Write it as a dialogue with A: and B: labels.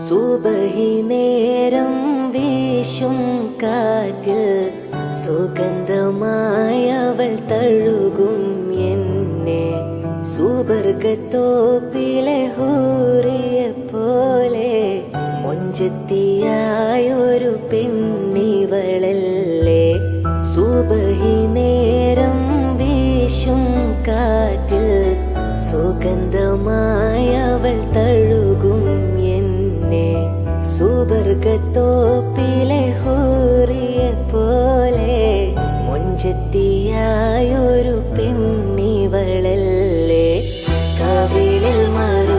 A: സുബഹി നേരം വീശും കാറ്റിൽ സുഗന്ധമായവൾ തഴുകും എന്നെ. സുബർഗത്തോപ്പിലെ ഹൂറിയെ പോലെ മൊഞ്ചത്തിയായൊരു പെണ്ണിവളല്ലേ. സുബഹി നേരം വീശും കാറ്റിൽ സുഗന്ധമായവൾ തോപ്പിലെ ഹൂറിയെ പോലെ മുഞ്ചെത്തിയായൊരു പെണ്ണിവളല്ലേ? കവിളിൽ മറു